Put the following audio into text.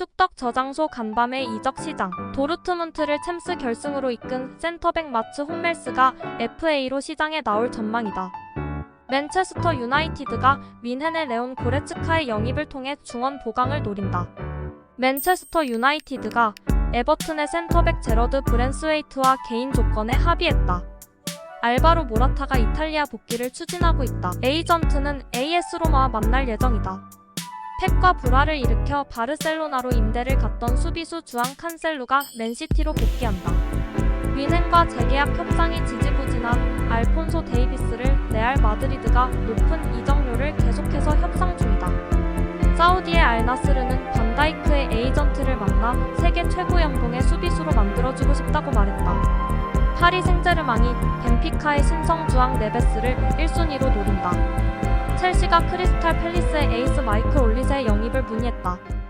축덕 저장소 간밤의 이적 시장. 도르트문트를 챔스 결승으로 이끈 센터백 마츠 홈멜스가 FA로 시장에 나올 전망이다. 맨체스터 유나이티드가 윈헨의 레온 고레츠카의 영입을 통해 중원 보강을 노린다. 맨체스터 유나이티드가 에버튼의 센터백 제러드 브랜스웨이트와 개인 조건에 합의했다. 알바로 모라타가 이탈리아 복귀를 추진하고 있다. 에이전트는 AS 로마와 만날 예정이다. 펩과 불화를 일으켜 바르셀로나로 임대를 갔던 수비수 주앙 칸셀루가 맨시티로 복귀한다. 윈헨과 재계약 협상이 지지부진한 알폰소 데이비스를 레알 마드리드가 높은 이적료를 계속해서 협상 중이다. 사우디의 알나스르는 반다이크의 에이전트를 만나 세계 최고 연봉의 수비수로 만들어주고 싶다고 말했다. 파리 생제르맹이 벤피카의 신성 주앙 네베스를 1순위로 노린다. 첼시가 크리스탈 팰리스의 에이스 마이클 영입을 문의했다.